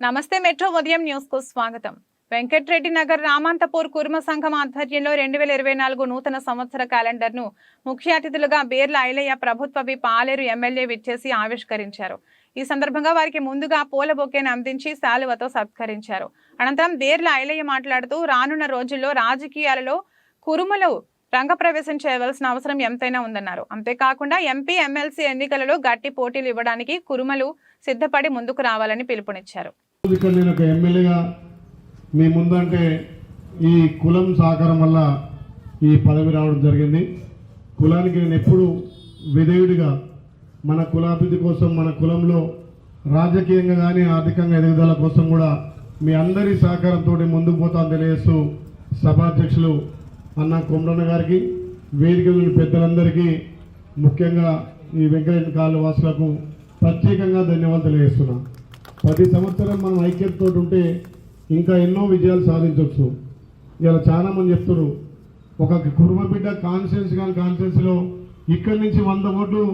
నమస్తే మెట్రో ఉదయం న్యూస్కు స్వాగతం. వెంకట్రెడ్డి నగర్ రామాంతపూర్ కుర్మ సంఘం ఆధ్వర్యంలో రెండు వేల ఇరవై నాలుగు నూతన సంవత్సర క్యాలెండర్ను ముఖ్య అతిథులుగా బేర్ల ఐలయ్య ప్రభుత్వ పాలేరు ఎమ్మెల్యే విచ్చేసి ఆవిష్కరించారు. ఈ సందర్భంగా వారికి ముందుగా పూల బొకేను అందించి శాలువతో సత్కరించారు. అనంతరం బేర్ల ఐలయ్య మాట్లాడుతూ రానున్న రోజుల్లో రాజకీయాలలో కురుమలు రంగప్రవేశం చేయవలసిన అవసరం ఎంతైనా ఉందన్నారు. అంతేకాకుండా ఎంపీ ఎమ్మెల్సీ ఎన్నికలలో గట్టి పోటీలు ఇవ్వడానికి కురుమలు సిద్ధపడి ముందుకు రావాలని పిలుపునిచ్చారు. ఇక్కడ నేను ఒక ఎమ్మెల్యేగా మీ ముందంటే ఈ కులం సహకారం వల్ల ఈ పదవి రావడం జరిగింది. కులానికి నేను ఎప్పుడు విధేయుడిగా మన కులాభివృద్ధి కోసం మన కులంలో రాజకీయంగా కానీ ఆర్థికంగా ఎదుగుదల కోసం కూడా మీ అందరి సహకారంతో ముందుకు పోతాను తెలియజేస్తూ సభాధ్యక్షులు అన్న కొమరన్న గారికి వేదికలోని పెద్దలందరికీ ముఖ్యంగా ఈ వెంకటేశ్వర కాలు వాసులకు ప్రత్యేకంగా ధన్యవాదాలు తెలియజేస్తున్నాను. ప్రతి సంవత్సరం మనం ఐక్యతతో ఉంటే ఇంకా ఎన్నో విజయాలు సాధించవచ్చు ఇలా చాలా మంది చెప్తారు ఒక కుటుంబ బిడ్డ కాన్ఫిడెన్స్ కానీ కాన్ఫిడెన్స్లో ఇక్కడి నుంచి వంద ఓట్లు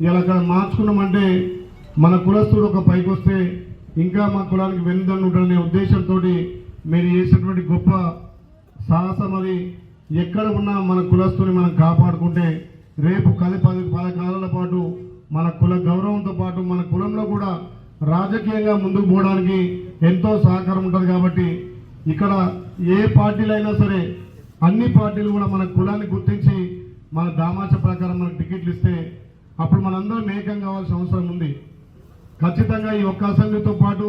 ఇలా మార్చుకున్నామంటే మన కులస్తుడు ఒక పైకి వస్తే ఇంకా మా కులానికి వెన్నుదన్ను ఉండాలనే ఉద్దేశంతో మీరు చేసినటువంటి గొప్ప సాహసం అది. ఎక్కడ ఉన్నా మన కులస్తుని మనం కాపాడుకుంటే రేపు కలి పది కాలాల పాటు మన కుల గౌరవం పాటు మన కులంలో కూడా రాజకీయంగా ముందుకు పోవడానికి ఎంతో సహకారం ఉంటుంది కాబట్టి ఇక్కడ ఏ పార్టీలైనా సరే అన్ని పార్టీలు కూడా మన కులాన్ని గుర్తించి మన దామాచ ప్రకారం మనకు టికెట్లు ఇస్తే అప్పుడు మనందరం ఏకం కావాల్సిన అవసరం ఉంది. ఖచ్చితంగా ఈ ఒక్క అసెంబ్లీతో పాటు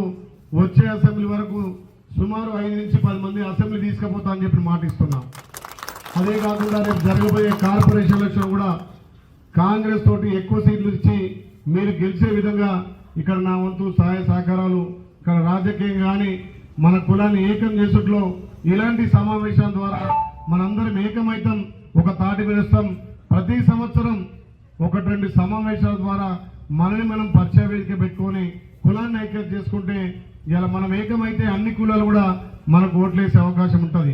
వచ్చే అసెంబ్లీ వరకు సుమారు ఐదు నుంచి పది మంది అసెంబ్లీ తీసుకుపోతా అని చెప్పి మాటిస్తున్నాం అదే కాకుండా రేపు జరగబోయే కార్పొరేషన్ ఎలక్షన్ కూడా కాంగ్రెస్ తోటి ఎక్కువ సీట్లు ఇచ్చి మీరు గెలిచే విధంగా ఇక్కడ నా వంతు సహాయ సహకారాలు ఇక్కడ రాజకీయం కానీ మన కులాన్ని ఏకం చేసుట్లో ఇలాంటి సమావేశాల ద్వారా మనందరం ఏకమైతం ఒక తాటి వేస్తాం ప్రతి సంవత్సరం ఒకటి రెండు సమావేశాల ద్వారా మనని మనం పరిచయ వేదిక పెట్టుకొని కులాన్ని ఐక్యత చేసుకుంటే ఇలా మనం ఏకమైతే అన్ని కులాలు కూడా మనకు ఓట్లేసే అవకాశం ఉంటుంది.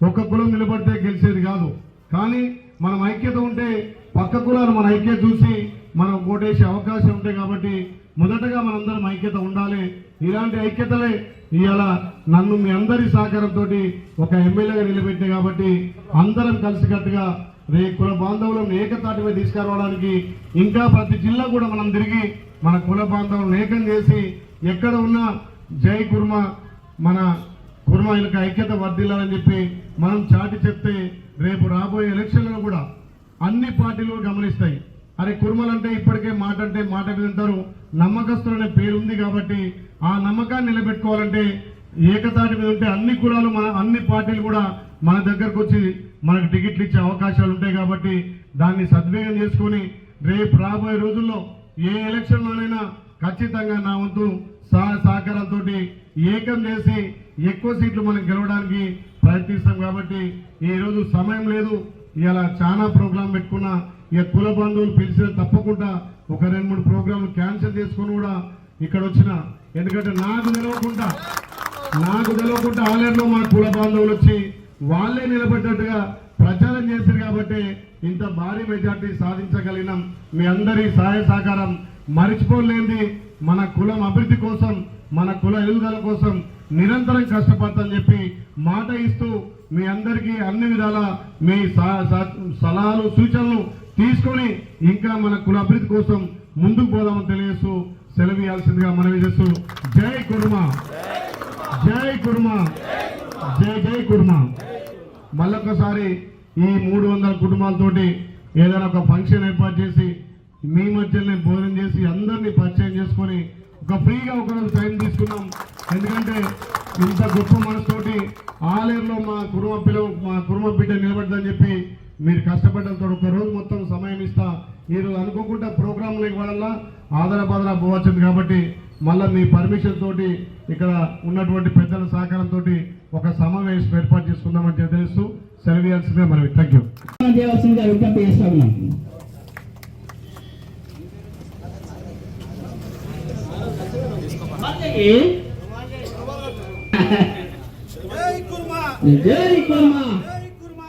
ఒక్క కులం నిలబడితే గెలిచేది కాదు. కానీ మనం ఐక్యత ఉంటే పక్క కులాలు మన ఐక్యత చూసి మనం ఓటేసే అవకాశం ఉంటాయి కాబట్టి మొదటగా మనందరం ఐక్యత ఉండాలి. ఇలాంటి ఐక్యతలే ఇవాళ నన్ను మీ అందరి సహకారంతో ఒక ఎమ్మెల్యేగా నిలబెట్టే కాబట్టి అందరం కలిసికట్టుగా రే కుల బాంధవులను ఏకతాటి మీద తీసుకురావడానికి ఇంకా ప్రతి జిల్లా కూడా మనం తిరిగి మన కుల బాంధవులను ఏకం చేసి ఎక్కడ ఉన్నా జై కుర్మ మన కుర్మాయిలకు ఐక్యత వర్ధిల్లాలని చెప్పి మనం చాటి చెప్తే రేపు రాబోయే ఎలక్షన్లను కూడా అన్ని పార్టీలు గమనిస్తాయి. అరే కుర్మలు అంటే ఇప్పటికే మాట అంటే మాట వింటారు. నమ్మకస్తులు అనే పేరు ఉంది కాబట్టి ఆ నమ్మకాన్ని నిలబెట్టుకోవాలంటే ఏకతాటి మీద ఉంటే అన్ని కులాలు మన అన్ని పార్టీలు కూడా మన దగ్గరకు వచ్చి మనకు టికెట్లు ఇచ్చే అవకాశాలు ఉంటాయి కాబట్టి దాన్ని సద్వినియోగం చేసుకొని రేపు రాబోయే రోజుల్లో ఏ ఎలక్షన్లోనైనా ఖచ్చితంగా నా వంతు సహా సహకారంతో ఏకం చేసి ఎక్కువ సీట్లు మనం గెలవడానికి ప్రయత్నిస్తాం కాబట్టి ఈరోజు రోజు సమయం లేదు. ఇలా చాలా ప్రోగ్రాం పెట్టుకున్నా ఇక కుల బంధువులు పిలిచిన తప్పకుండా ఒక రెండు మూడు ప్రోగ్రాంలు క్యాన్సిల్ చేసుకొని కూడా ఇక్కడ వచ్చిన ఎందుకంటే నాకు తెలవకుండా నాకు తెలవకుండా ఆలయంలో మా కుల బాంధవులు వచ్చి వాళ్ళే నిలబడ్డట్టుగా ప్రచారం చేశారు కాబట్టి ఇంత భారీ మెజార్టీ సాధించగలిగినాం. మీ అందరి సహాయ సహకారం మరిచిపోలేంది మన కులం అభివృద్ధి కోసం మన కుల ఎదుగుదల కోసం నిరంతరం కష్టపడతాని చెప్పి మాట ఇస్తూ మీ అందరికీ అన్ని విధాల మీ స- సలహాలు సూచనలు తీసుకొని ఇంకా మన కుల అభివృద్ధి కోసం ముందుకు పోదామని తెలియజేస్తూ సెలవు ఇవ్వాల్సిందిగా మనవి చేస్తూ జై కుర్మ. జై కుర్మ. జై జై కుర్మా. మళ్ళొకసారి ఈ మూడు వందల కుటుంబాలతోటి ఏదైనా ఒక ఫంక్షన్ ఏర్పాటు చేసి మీ మధ్యనే భోజనం చేసి అందరినీ పరిచయం చేసుకొని ఒక ఫ్రీగా ఒకరోజు టైం తీసుకున్నాం. ఎందుకంటే ఇంత గొప్ప మనసుతోటి ఆలేరులో మా కుటుంబ పిల్ల మా కుటుంబ బిడ్డ నిలబడ్డని చెప్పి మీరు కష్టపడ్డంతో ఒక రోజు మొత్తం సమయం ఇస్తా. మీరు అనుకోకుండా ప్రోగ్రాంలు ఇవ్వడంలా ఆదర బాదర పోవచ్చింది కాబట్టి మళ్ళీ మీ పర్మిషన్ తోటి ఇక్కడ ఉన్నటువంటి పెద్దల సహకారంతో ఒక సమావేశం ఏర్పాటు చేసుకుందామని తెలియజేస్తూ సెలవు ఇవ్వాల్సిందే మనవి థ్యాంక్ యూ విజ్ఞప్తి చేస్తా ఉన్నాం జై కుర్మా. జై కుర్మా.